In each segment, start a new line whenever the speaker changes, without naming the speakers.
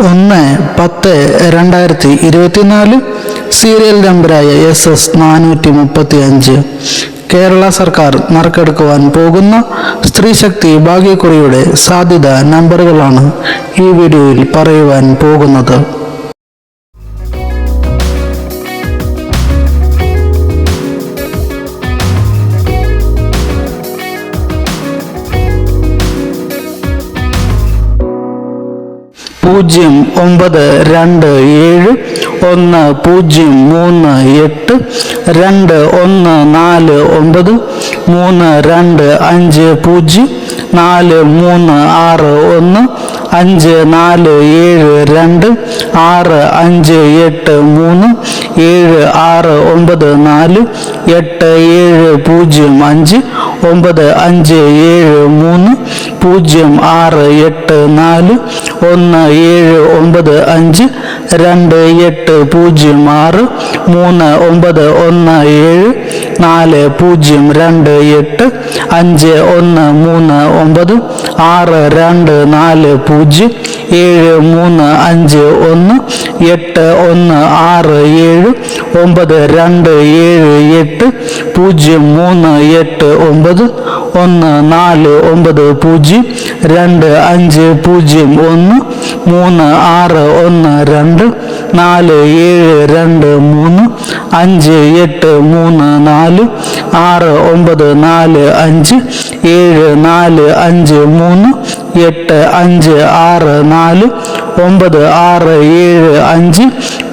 ഒന്ന് പത്ത് രണ്ടായിരത്തി ഇരുപത്തിനാല് സീരിയൽ നമ്പറായ എസ് എസ് നാനൂറ്റി മുപ്പത്തി അഞ്ച് കേരള സർക്കാർ നറുക്കെടുക്കുവാൻ പോകുന്ന സ്ത്രീശക്തി ഭാഗ്യക്കുറിയുടെ സാധ്യത നമ്പറുകളാണ് ഈ വീഡിയോയിൽ പറയുവാൻ പോകുന്നത്. പൂജ്യം ഒമ്പത് രണ്ട് ഏഴ് ഒന്ന് പൂജ്യം മൂന്ന് എട്ട് രണ്ട് ഒന്ന് നാല് ഒമ്പത് മൂന്ന് രണ്ട് അഞ്ച് പൂജ്യം നാല് മൂന്ന് ആറ് ഒന്ന് അഞ്ച് നാല് ഏഴ് രണ്ട് ആറ് അഞ്ച് എട്ട് മൂന്ന് ഏഴ് ആറ് ഒമ്പത് നാല് എട്ട് ഏഴ് പൂജ്യം അഞ്ച് ഒമ്പത് അഞ്ച് ഏഴ് മൂന്ന് പൂജ്യം ആറ് എട്ട് നാല് ഒന്ന് ഏഴ് ഒമ്പത് അഞ്ച് രണ്ട് എട്ട് പൂജ്യം ആറ് മൂന്ന് ഒമ്പത് ഒന്ന് ഏഴ് നാല് പൂജ്യം രണ്ട് എട്ട് അഞ്ച് ഒന്ന് മൂന്ന് ഒമ്പത് ആറ് രണ്ട് നാല് പൂജ്യം ഏഴ് മൂന്ന് അഞ്ച് ഒന്ന് എട്ട് ഒന്ന് ആറ് ഏഴ് ഒമ്പത് രണ്ട് ഏഴ് എട്ട് പൂജ്യം മൂന്ന് എട്ട് ഒമ്പത് ഒന്ന് നാല് ഒമ്പത് പൂജ്യം രണ്ട് അഞ്ച് പൂജ്യം ഒന്ന് മൂന്ന് ആറ് ഒന്ന് രണ്ട് നാല് ഏഴ് രണ്ട് മൂന്ന് അഞ്ച് എട്ട് മൂന്ന് നാല് ആറ് ഒമ്പത് നാല് അഞ്ച് ഏഴ് നാല് അഞ്ച് മൂന്ന് എട്ട് അഞ്ച് ആറ് നാല് ഒമ്പത് ആറ് ഏഴ് അഞ്ച്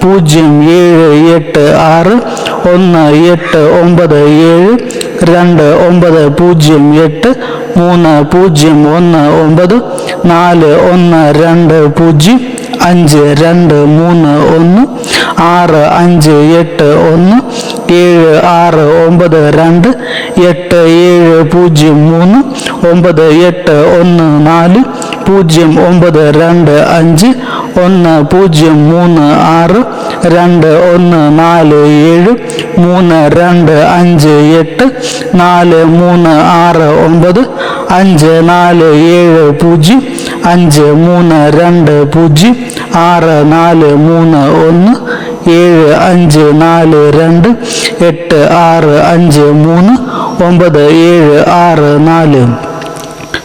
പൂജ്യം ഏഴ് എട്ട് ആറ് ഒന്ന് എട്ട് ഒമ്പത് ഏഴ് രണ്ട് ഒമ്പത് പൂജ്യം എട്ട് മൂന്ന് പൂജ്യം ഒന്ന് ഒമ്പത് നാല് ഒന്ന് രണ്ട് പൂജ്യം അഞ്ച് രണ്ട് മൂന്ന് ഒന്ന് ആറ് അഞ്ച് എട്ട് ഒന്ന് ഏഴ് ആറ് ഒമ്പത് രണ്ട് എട്ട് ഏഴ് പൂജ്യം മൂന്ന് ഒമ്പത് എട്ട് ഒന്ന് നാല് പൂജ്യം ഒമ്പത് രണ്ട് അഞ്ച് ഒന്ന് പൂജ്യം മൂന്ന് ആറ് രണ്ട് ഒന്ന് നാല് ഏഴ് മൂന്ന് രണ്ട് അഞ്ച് എട്ട് നാല് മൂന്ന് ആറ് ഒമ്പത് അഞ്ച് നാല് ഏഴ് പൂജ്യം അഞ്ച് മൂന്ന് രണ്ട് പൂജ്യം ആറ് നാല് മൂന്ന് ഒന്ന് ഏഴ് അഞ്ച് നാല് രണ്ട് എട്ട് ആറ് അഞ്ച് മൂന്ന് ഒമ്പത് ഏഴ് ആറ് നാല്